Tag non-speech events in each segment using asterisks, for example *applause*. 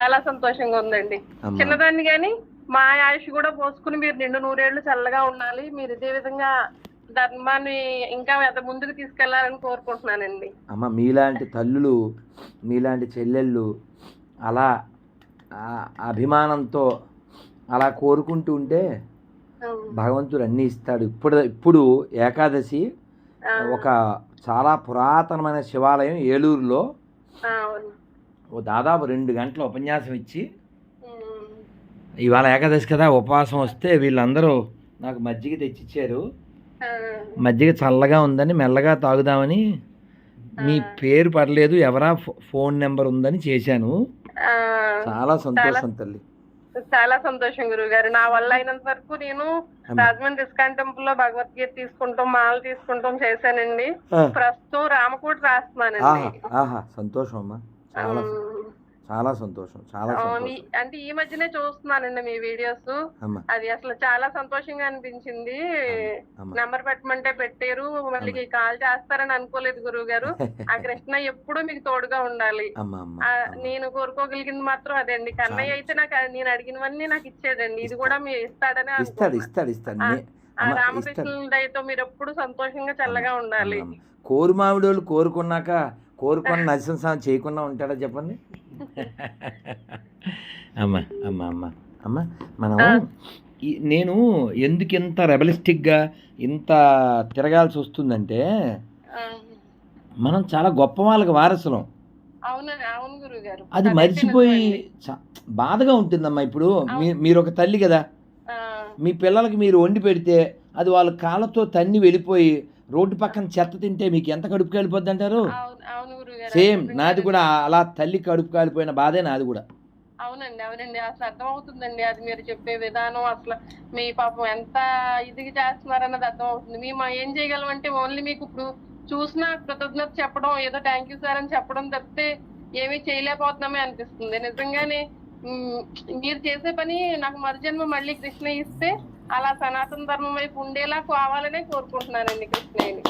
చాలా సంతోషంగా ఉందండి. చిన్నదాన్ని కానీ మా ఆయుష్ కూడా పోసుకుని మీరు నిండు నూరేళ్ళు చల్లగా ఉండాలి. మీరు ఇదే విధంగా ధర్మాన్ని ఇంకా ముందుకు తీసుకెళ్ళాలని కోరుకుంటున్నానండి. అమ్మ మీలాంటి తల్లులు మీలాంటి చెల్లెళ్ళు అలా అభిమానంతో అలా కోరుకుంటూ ఉంటే భగవంతుడు అన్నీ ఇస్తాడు. ఇప్పుడు ఇప్పుడు ఏకాదశి ఒక చాలా పురాతనమైన శివాలయం ఏలూరులో. ఓ దాదాపు రెండు గంటల ఉపన్యాసం ఇచ్చి ఇవాళ ఏకాదశి కదా ఉపవాసం వస్తే వీళ్ళందరూ నాకు మజ్జిగ తెచ్చిచ్చారు. మజ్జిగ చల్లగా ఉందని మెల్లగా తాగుదామని మీ పేరు పడలేదు ఎవరా ఫోన్ నెంబర్ ఉందని చేశాను. చాలా సంతోషం తల్లి. చాలా సంతోషం గురువు గారు నా వల్ల అయినంత వరకు నేను రాజమండ్రి ఇస్కాన్ టెంపుల్లో భగవద్గీత తీసుకుంటాం మాల తీసుకుంటాం చేశానండి. ప్రస్తుతం రామకోట రాస్తున్నానండి. సంతోషం అమ్మా. చాలా చాలా సంతోషం చాలా అంటే ఈ మధ్యనే చూస్తున్నానండి మీ వీడియోస్. అది అసలు చాలా సంతోషంగా అనిపించింది. నెంబర్ పెట్టమంటే పెట్టారు మళ్ళీ కాల్ చేస్తారని అనుకోలేదు గురువు గారు *laughs* ఆ కృష్ణ ఎప్పుడు మీకు తోడుగా ఉండాలి. నేను కోరుకోగలిగింది మాత్రం అదే అండి. కన్నయ్య అయితే నాకు నేను అడిగినవన్నీ నాకు ఇచ్చేదండి. ఇది కూడా మీ ఇస్తాడని ఇస్తాడు. ఇస్తాడు ఇస్తాడు. రామకృష్ణుల దయతో మీరు ఎప్పుడు సంతోషంగా చల్లగా ఉండాలి. కోరు మామిడోళ్ళు కోరుకున్నాక కోరుకున్న నరసింహస్వామి చేయకుండా ఉంటాడా చెప్పండి? అమ్మా అమ్మా అమ్మా. అమ్మ మనం నేను ఎందుకు ఇంత రెబలిస్టిక్గా ఇంత తిరగాల్సి వస్తుందంటే మనం చాలా గొప్ప వాళ్ళకి వారసులం. అది మర్చిపోయి చ- బాధగా ఉంటుందమ్మా ఇప్పుడు. మీ మీరు ఒక తల్లి కదా. మీ పిల్లలకి మీరు వండి పెడితే అది వాళ్ళ కాళ్ళతో తన్ని వెళ్ళిపోయి రోడ్డు పక్కన చెత్త తింటే మీకు ఎంత కడుపు కాలిపోద్ది అంటారు అవును అవును గురువు గారు సేమ్ నాది కూడా అలా తల్లి కడుపు కాలిపోయిన బాధే నాది కూడా. అవునండి అవునండి. అసలు అర్థం అవుతుందండి అది మీరు చెప్పే విధానం. అసలు మీ పాపం ఎంత ఇదిగా చేస్తున్నారన్నది అర్థం అవుతుంది మేము ఏం చేయగలం అంటే ఓన్లీ మీకు ఇప్పుడు చూసిన కృతజ్ఞత చెప్పడం ఏదో థ్యాంక్ యూ సార్ అని చెప్పడం తప్పితే ఏమీ చేయలేకపోతున్నామే అనిపిస్తుంది. నిజంగానే మీరు చేసే పని నాకు మరుజన్మ మళ్ళీ కృష్ణ ఇస్తే అలా సనాతన ధర్మం వైపు ఉండేలా కావాలనే కోరుకుంటున్నానండి కృష్ణయ్యని.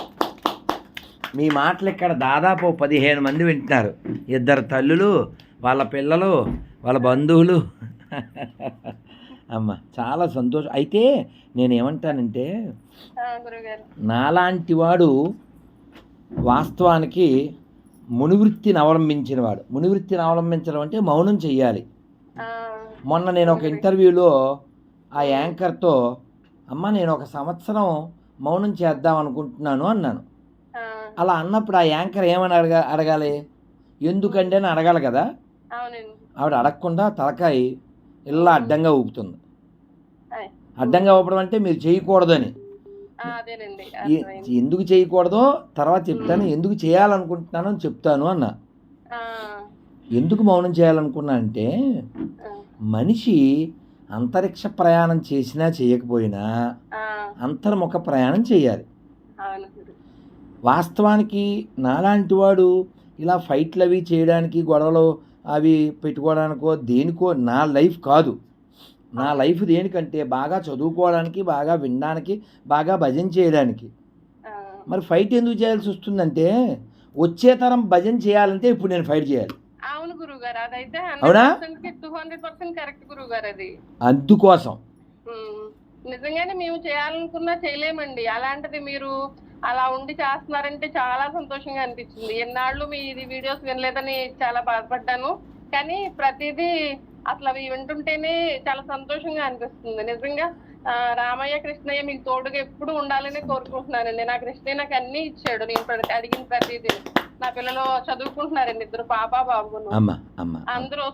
మీ మాటలు ఇక్కడ దాదాపు పదిహేను మంది వింటున్నారు. ఇద్దరు తల్లులు వాళ్ళ పిల్లలు వాళ్ళ బంధువులు. అమ్మ చాలా సంతోషం. అయితే నేను ఏమంటానంటే ఆ, గురుగారు. నాలాంటి వాడు వాస్తవానికి మునివృత్తిని అవలంబించిన వాడు. మునివృత్తిని అవలంబించడం అంటే మౌనం చెయ్యాలి. మొన్న నేను ఒక ఇంటర్వ్యూలో ఆ యాంకర్తో అమ్మ నేను ఒక సంవత్సరం మౌనం చేద్దాం అనుకుంటున్నాను అన్నాను. అలా అన్నప్పుడు ఆ యాంకర్ ఏమని అడగా అడగాలి? ఎందుకండి అని అడగాలి కదా? ఆవిడ అడగకుండా తలకాయ ఇలా అడ్డంగా ఊపుతుంది. అడ్డంగా ఊపడం అంటే మీరు చేయకూడదని. ఎందుకు చేయకూడదో తర్వాత చెప్తాను ఎందుకు చేయాలనుకుంటున్నానో అని చెప్తాను అన్న. ఎందుకు మౌనం చేయాలనుకున్నా అంటే మనిషి అంతరిక్ష ప్రయాణం చేసినా చేయకపోయినా అంతర్ముఖ ప్రయాణం చేయాలి. వాస్తవానికి నాలాంటి వాడు ఇలా ఫైట్లు అవి చేయడానికి గొడవలు అవి పెట్టుకోవడానికో దేనికో నా లైఫ్ కాదు. నా లైఫ్ దేనికంటే బాగా చదువుకోవడానికి బాగా వినడానికి బాగా భజన చేయడానికి. మరి ఫైట్ ఎందుకు చేయాల్సి వస్తుందంటే వచ్చే తరం భజన చేయాలంటే ఇప్పుడు నేను ఫైట్ చేయాలి. అవును హండ్రెడ్ పర్సెంట్ కరెక్ట్ గురువు గారు అది. అందుకోసం. నిజంగానే మేము చేయాలనుకున్నా చేయలేమండి. అలాంటిది మీరు అలా ఉండి చేస్తున్నారంటే చాలా సంతోషంగా అనిపించింది ఎన్నాళ్ళు మీ ఇది వీడియోస్ వినలేదని చాలా బాధపడ్డాను. కానీ ప్రతిదీ అసలు అవి వింటుంటేనే చాలా సంతోషంగా అనిపిస్తుంది. నిజంగా రామయ్య కృష్ణయ్య మీకు తోడుగా ఎప్పుడు ఉండాలని కోరుకుంటున్నానండి. నా కృష్ణయ్య నాకు అన్ని ఇచ్చాడు. నేను అడిగిన ప్రతిదీ. నా పిల్లలు చదువుకుంటున్నారండి. ఇద్దరు పాప బాబును. అందరూ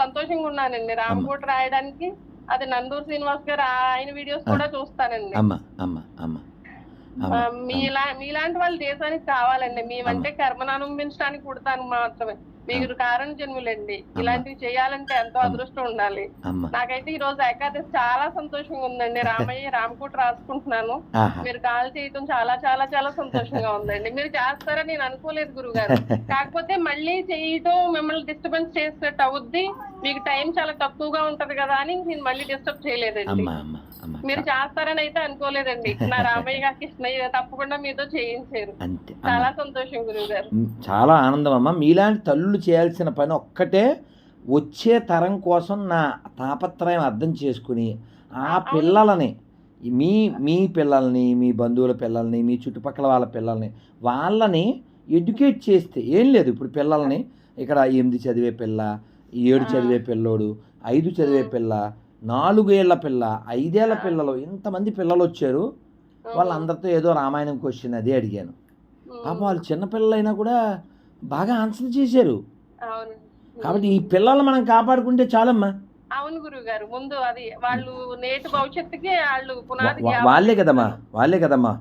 సంతోషంగా ఉన్నానండి. రామకోట రాయడానికి అది నందూరు శ్రీనివాస్ గారు ఆయన వీడియోస్ కూడా చూస్తానండి. మీలా మీలాంటి వాళ్ళు దేశానికి కావాలండి. మేమంటే కర్మను అనుభవించడానికి పుడతాను మాత్రమే. మీరు కారణ జన్ములండి ఇలాంటివి చేయాలంటే ఎంతో అదృష్టం ఉండాలి. నాకైతే ఈ రోజు ఏకాదశి చాలా సంతోషంగా ఉందండి. రామయ్య రామకోట రాసుకుంటున్నాను. మీరు కాల్ చేయటం చాలా చాలా చాలా సంతోషంగా ఉందండి. మీరు చేస్తారని నేను అనుకోలేదు గురుగారు. *laughs* కాకపోతే మళ్ళీ చేయటం మిమ్మల్ని డిస్టర్బెన్స్ చేసినట్టు అవుద్ది. మీకు టైం చాలా తక్కువగా ఉంటది కదా అని నేను మళ్ళీ డిస్టర్బ్ చేయలేదండి. అమ్మ అమ్మ అమ్మ. మీరు చేస్తారని అయితే అనుకోలేదండి. *laughs* నా రామయ్య గారు కృష్ణయ్య తప్పకుండా మీతో చేయించారు. అంతే చాలా అమ్మ సంతోషం గురువు గారు చాలా ఆనందం అమ్మ. మీలాంటి తల్లులు చేయాల్సిన పని ఒక్కటే వచ్చే తరం కోసం నా తాపత్రయం అర్థం చేసుకుని ఆ పిల్లలని మీ మీ పిల్లల్ని మీ బంధువుల పిల్లల్ని మీ చుట్టుపక్కల వాళ్ళ పిల్లల్ని వాళ్ళని ఎడ్యుకేట్ చేస్తే ఏం లేదు. ఇప్పుడు పిల్లల్ని ఇక్కడ ఎనిమిది చదివే పిల్ల ఏడు చదివే పిల్లోడు ఐదు చదివే పిల్ల నాలుగేళ్ళ పిల్ల ఐదేళ్ళ పిల్లలు ఇంతమంది పిల్లలు వచ్చారు వాళ్ళందరితో ఏదో రామాయణం క్వశ్చన్ అదే అడిగాను. పాపం వాళ్ళు చిన్నపిల్లలైనా కూడా బాగా ఆన్సర్ చేశారు. కాబట్టి ఈ పిల్లల్ని మనం కాపాడుకుంటే చాలమ్మా. అవును గురువు గారు ముందు అది వాళ్ళు నేటి భవిష్యత్తుకి వాళ్ళు పునాది వాళ్ళే కదమ్మా వాళ్ళే కదమ్మా.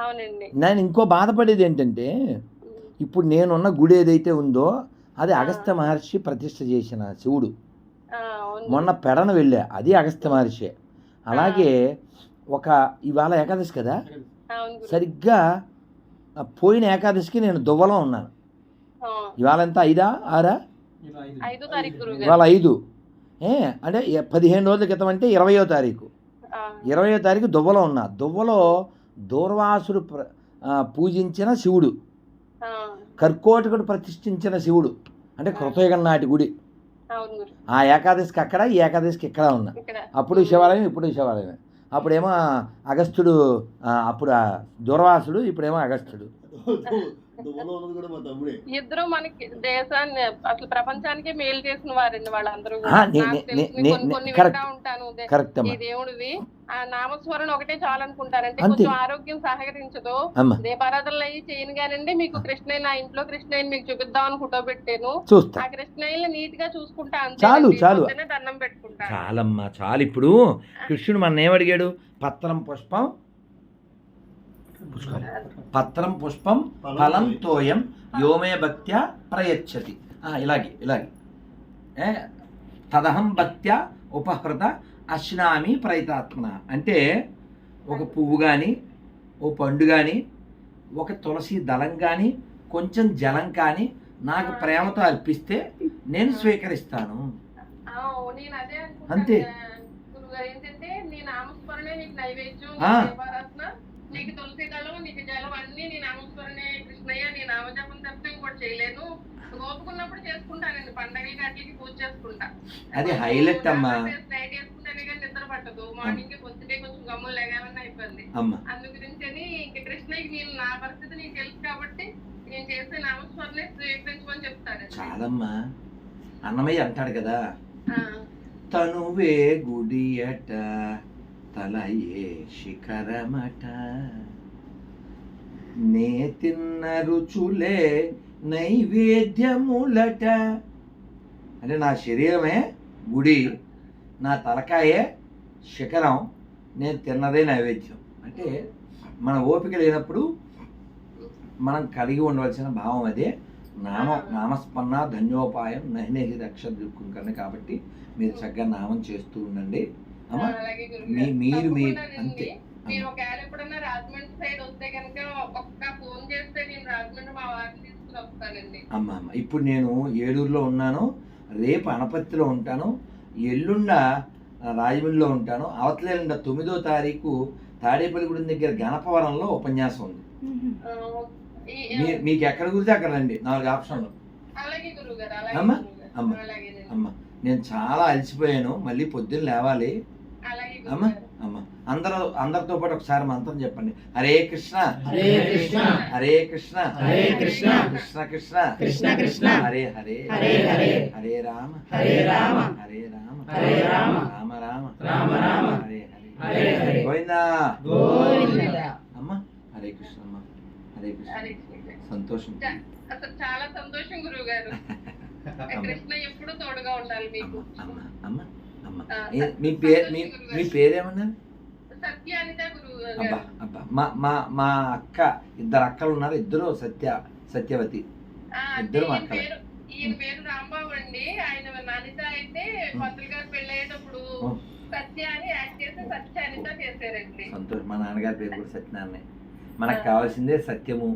అవునండి. నేను ఇంకో బాధపడేది ఏంటంటే ఇప్పుడు నేనున్న గుడి ఏదైతే ఉందో అది అగస్త్య మహర్షి ప్రతిష్ఠ చేసిన శివుడు. మొన్న పెడన వెళ్ళా అది అగస్త్య మహర్షి. అలాగే ఒక ఇవాళ ఏకాదశి కదా. సరిగ్గా పోయిన ఏకాదశికి నేను దువ్వలో ఉన్నాను. ఇవాళ ఎంత ఐదా ఆరా? ఇవాళ ఐదు. ఏ అంటే పదిహేను రోజుల క్రితం అంటే ఇరవయో తారీఖు. ఇరవయో తారీఖు దువ్వలో ఉన్నా. దువ్వలో దూర్వాసుడు పూజించిన శివుడు. కర్కోటకుడు ప్రతిష్ఠించిన శివుడు. అంటే కృతయుగం నాటి గుడి. అవును గురు. ఆ ఏకాదశికి అక్కడ ఈ ఏకాదశికి ఇక్కడ ఉన్నా. ఇక్కడ. అప్పుడు శివాలయం ఇప్పుడు శివాలయం అప్పుడేమో అగస్త్యుడు అప్పుడు దూర్వాసుడు ఇప్పుడేమో అగస్త్యుడు ఇద్దరు మనకి దేశాన్ని అసలు ప్రపంచానికి మేలు చేసిన వారండి వాళ్ళందరూ కొన్ని. వింటా ఉంటాను. ఈ దేవుడివి ఆ నామస్మరణ ఒకటే చాలు అనుకుంటారంటే అంతే. కొంచెం ఆరోగ్యం సహకరించదు. దీపారాధనలు అయ్యి చేయను కానండి మీకు కృష్ణయ్య నా ఇంట్లో కృష్ణయ్యని మీకు చూపిద్దామని ఫోటో పెట్టాను. ఆ కృష్ణయ్యని నీట్గా చూసుకుంటా అంతే చాలు, చాలు. దండం పెట్టుకుంటా. చాలమ్మా చాలు. ఇప్పుడు కృష్ణుడు మన ఏమడిగాడు పత్రం పుష్పం పుష్పం. పత్రం పుష్పం ఫలం తోయం. యోమే భక్త్యా ప్రయచ్చతి. ఆ, ఇలాగే ఇలాగే. ఏ? తదహం భక్త్యా ఉపహృత అశ్నామి ప్రయతాత్మన. అంటే ఒక పువ్వు కానీ ఓ పండు కానీ ఒక తులసి దళం కానీ కొంచెం జలం కానీ నాకు ప్రేమతో అర్పిస్తే నేను స్వీకరిస్తాను. ఆ, నేను అదే అనుకుంటాను అంతే. నీకు తులసి దళం నీకు జలం అన్ని నీ నామస్మరణే కృష్ణయ్య నీ నామజపం తప్పితే ఇంకోటి చేయలేను. ఓపుకున్నప్పుడు చేసుకుంటానండి పండగలకి అట్లకి పూజ చేసుకుంటా. అది హైలైట్ అమ్మా. నైట్ వేసుకుంటేనే కానీ నిద్ర పట్టదు. మార్నింగ్ పొద్దుటే కొంచెం గమ్ములు లేగాలన్నా అయిపోయింది అందు గురించి అని ఇంక కృష్ణయ్యకి నేను నా పరిస్థితి నీకు తెలుసు కాబట్టి నేను చేసే నామస్మరణే స్వీకరించమని చెప్తాను చాలమ్మా. అన్నమయ్య అంటాడు కదా ఆ, తనువే గుడియట తలయే శిఖరమట. నే తిన్న రుచులే నైవేద్యములట. అంటే నా శరీరమే గుడి నా తలకాయే శిఖరం నేను తిన్నదే నైవేద్యం. అంటే మన ఓపిక లేనప్పుడు మనం కలిగి ఉండవలసిన భావం అదే. నామ నామస్పన్న ధన్యోపాయం నహినేహి రక్ష దుఃఖం కాబట్టి మీరు చక్కగా నామం చేస్తూ ఉండండి. మీరు మీరు. అంతే. మీరు ఒకవేళ ఎప్పుడన్నా రాజమండ్రి సైడ్ వస్తే కనుక ఒక్క ఫోన్ చేస్తే నేను రాజమండ్రి మా వారిని తీసుకుని వస్తానండి. అమ్మ అమ్మ. ఇప్పుడు నేను ఏలూరులో ఉన్నాను. రేపు అనపత్తిలో ఉంటాను. ఎల్లుండ రాజమండ్రిలో ఉంటాను. అవతలేండ తొమ్మిదో తారీఖు తాడేపల్లిగూడెం దగ్గర గణపవరంలో ఉపన్యాసం ఉంది. మీకు ఎక్కడ కుదిరితే అక్కడ రండి. నాలుగు ఆప్షన్లు. అమ్మా? అమ్మా. అమ్మ. నేను చాలా అలసిపోయాను. మళ్ళీ పొద్దున్న లేవాలి. అమ్మా. అమ్మ. అందరూ అందరితో పాటు ఒకసారి మంత్రం చెప్పండి. హరే కృష్ణ. హరే కృష్ణ. హరే కృష్ణ. హరే కృష్ణ. కృష్ణ కృష్ణ. కృష్ణ కృష్ణ. హరే హరే. హరే హరే. హరే రామ. హరే రామ. హరే రామ. హరే రామ. రామ రామ. రామ రామ. హరే హరే. హరే హరే. గోవిందా. గోవింద. అమ్మ హరే కృష్ణ అమ్మ. హరే కృష్ణ. సంతోషం. అసలు చాలా సంతోషం గురువు గారు *laughs* కృష్ణ ఎప్పుడు తోడుగా ఉండాలి మీకు? అమ్మ అమ్మ. మీ పేరు మీ మీ పేరేమన్నారు అబ్బా అబ్బా. మా మా మా అక్క ఇద్దరు అక్కలు ఉన్నారు. ఇద్దరు సత్య సత్యవతి. ఇద్దరు ఈయన అక్కలే. పేరు ఈయన పేరు రాంబాబు అండి. ఆయన అనిత అయితే పంతులు గారు పెళ్ళయ్యేటప్పుడు ఓ. సత్య అని యాక్ట్ చేసి సత్య అనిత చేశారండి. సంతోష్ మా నాన్నగారి పేరు కూడా సత్యనారాయణ. మనకు కావాల్సిందే సత్యము.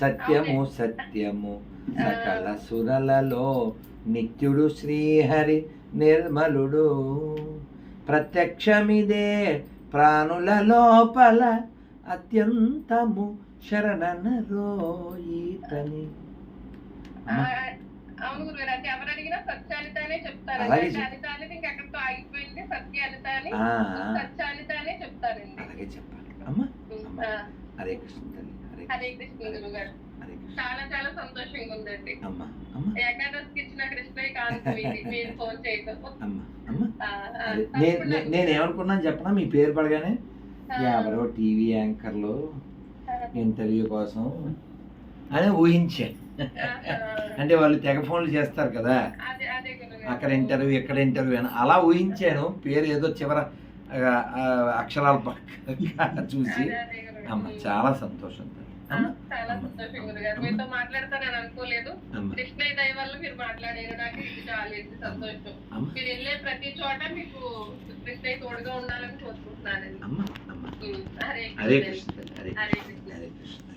సత్యము సత్యము. సకల సురలలో నిత్యుడు శ్రీహరి నిర్మలుడు. ప్రత్యక్షమిదే ప్రాణుల లోపల అత్యంతము శరణనరో ఈతని ఆ, అవును గురుగారు అంటే ఎవరు అడిగినా సత్యానిత అనే చెప్తారండి. అలాగే చెప్పాలి. అమ్మా హరే కృష్ణ తల్లి హరే కృష్ణ. చాలా చాలా సంతోషంగా ఉందండి అమ్మా అమ్మా. ఏకాదశికి ఇచ్చిన కృష్ణయ్య. మీరు ఫోన్ చేయడం నేను ఏమనుకున్నాను చెప్పనా? మీ పేరు పడగానే? ఎవరో టీవీ యాంకర్లు ఇంటర్వ్యూ కోసం అని ఊహించాను అంటే వాళ్ళు తెగ ఫోన్లు చేస్తారు కదా. అక్కడ ఇంటర్వ్యూ ఇక్కడ ఇంటర్వ్యూ అని అలా ఊహించాను. పేరు ఏదో చివర అక్షరాలు పక్క చూసి. అమ్మ చాలా సంతోషం. చాలా అమ్మ, సంతోషం అమ్మ, గురుగారు అమ్మ, మీతో మాట్లాడతానని అనుకోలేదు. కృష్ణయ్య దయ వల్ల మీరు మాట్లాడారు నాకు ఇది చాలా ఇది సంతోషం మీరు వెళ్ళే ప్రతి చోట మీకు కృష్ణయ్య తోడుగా ఉండాలని కోరుకుంటున్నానండి. హరే కృష్ణ. హరే కృష్ణ.